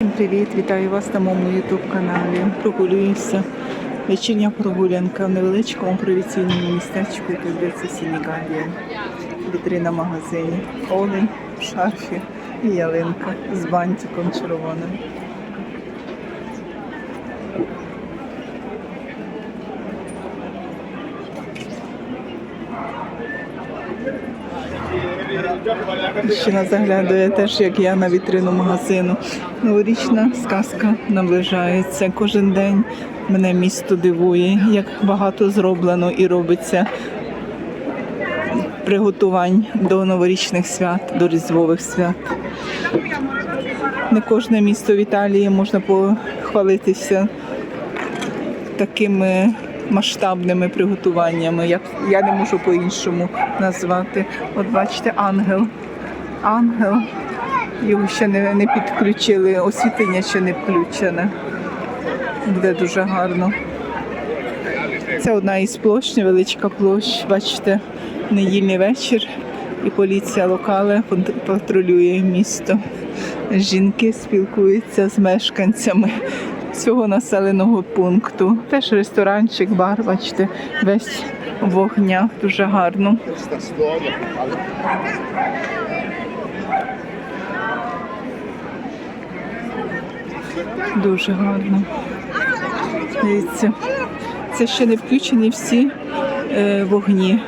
Всім привіт! Вітаю вас на моєму ютуб каналі. Прогулююся. Вечірня прогулянка в невеличкому провіційному містечку, яке здається Сінігадія. Вітрина магазині. Олень, шарфі і ялинка з бантиком червоним. Дівчина заглядає теж, як я на вітрину магазину. Новорічна сказка наближається. Кожен день мене місто дивує, як багато зроблено і робиться приготувань до новорічних свят, до різдвових свят. Не кожне місто в Італії можна похвалитися такими масштабними приготуваннями. Я, я не можу по-іншому назвати. От бачите, ангел. Ангел. Його ще не, не підключили, освітлення ще не включене. Буде дуже гарно. Це одна із площ, невеличка площа. Бачите, недільний вечір і поліція локали пат- патрулює місто. Жінки спілкуються з мешканцями цього населеного пункту. Теж ресторанчик, бар, бачите, весь в вогнях, дуже гарно. Дуже гарно. Дивіться, це ще не включені всі е, вогні,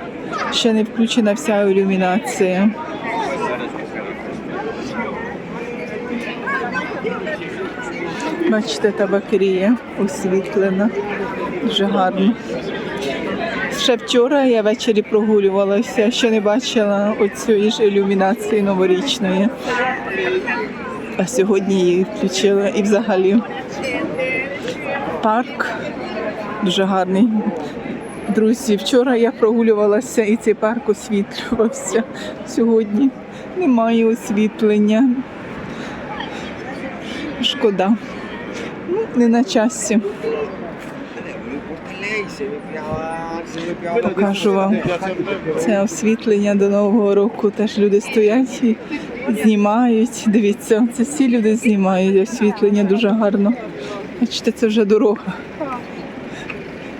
ще не включена вся ілюмінація. Бачите, табакерія освітлена. Дуже гарно. Ще вчора я ввечері прогулювалася, ще не бачила оцієї ж ілюмінації новорічної. А сьогодні її включила і взагалі парк дуже гарний. Друзі, вчора я прогулювалася і цей парк освітлювався. Сьогодні немає освітлення. Шкода. Не на часі. Покажу вам це освітлення до Нового року. Теж люди стоять і знімають. Дивіться, це всі люди знімають освітлення дуже гарно. Бачите, це вже дорога.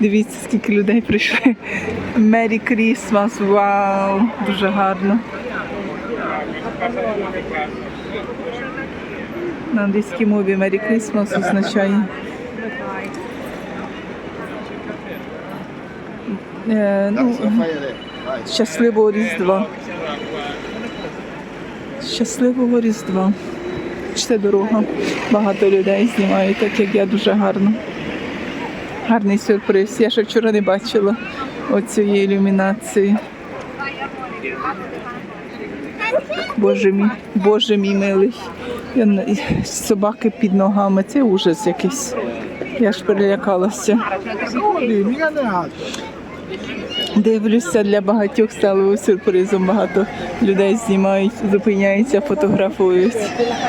Дивіться, скільки людей прийшли. Мері Крісмас, вау! Дуже гарно. На англійській мові Мері Крісмас означає. Е, ну, щасливого Різдва. Щасливого Різдва. Це дорога. Багато людей знімають, так як я дуже гарно. Гарний сюрприз. Я ще вчора не бачила оцієї ілюмінації. Боже мій, Боже мій милий. Собаки під ногами. Це ужас якийсь. Я ж перелякалася. Дивлюся, для багатьох стало сюрпризом. Багато людей знімають, зупиняються, фотографують.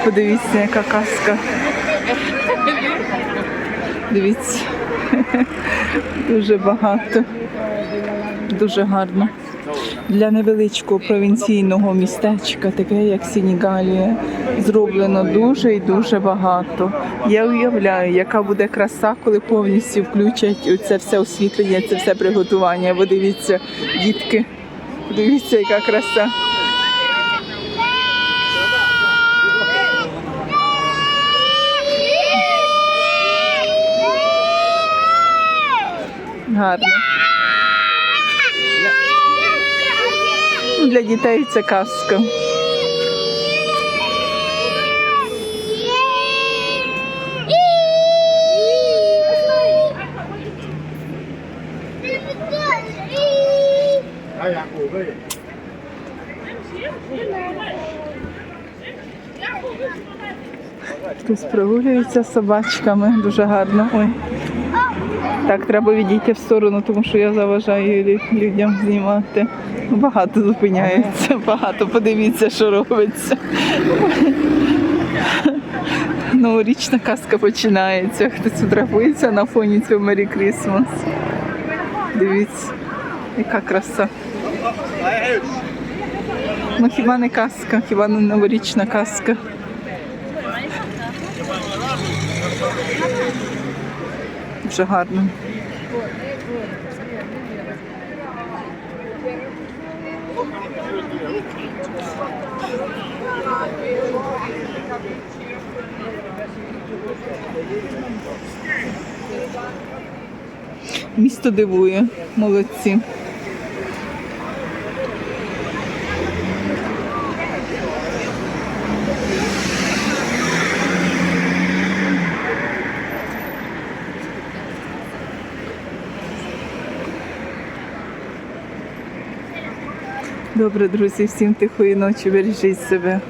Подивіться, яка казка. Дивіться. Дуже багато. Дуже гарно. Для невеличкого провінційного містечка, таке як Сінігалія, зроблено дуже і дуже багато. Я уявляю, яка буде краса, коли повністю включать це все освітлення, це все приготування. Бо дивіться, дітки, дивіться, яка краса. Гарно. Ну, Для дітей це казка. Хтось прогулюється з собачками, дуже гарно. Ой. Так, треба відійти в сторону, тому що я заважаю людям знімати. Багато зупиняється, багато. Подивіться, що робиться. Новорічна казка починається. Хтось фотографується на фоні цього Мері Крісмас. Дивіться, яка краса. Ну хіба не казка, хіба не новорічна казка. Дуже гарно. Місто дивує, молодці. Добре, друзі, всім тихої ночі, бережіть себе.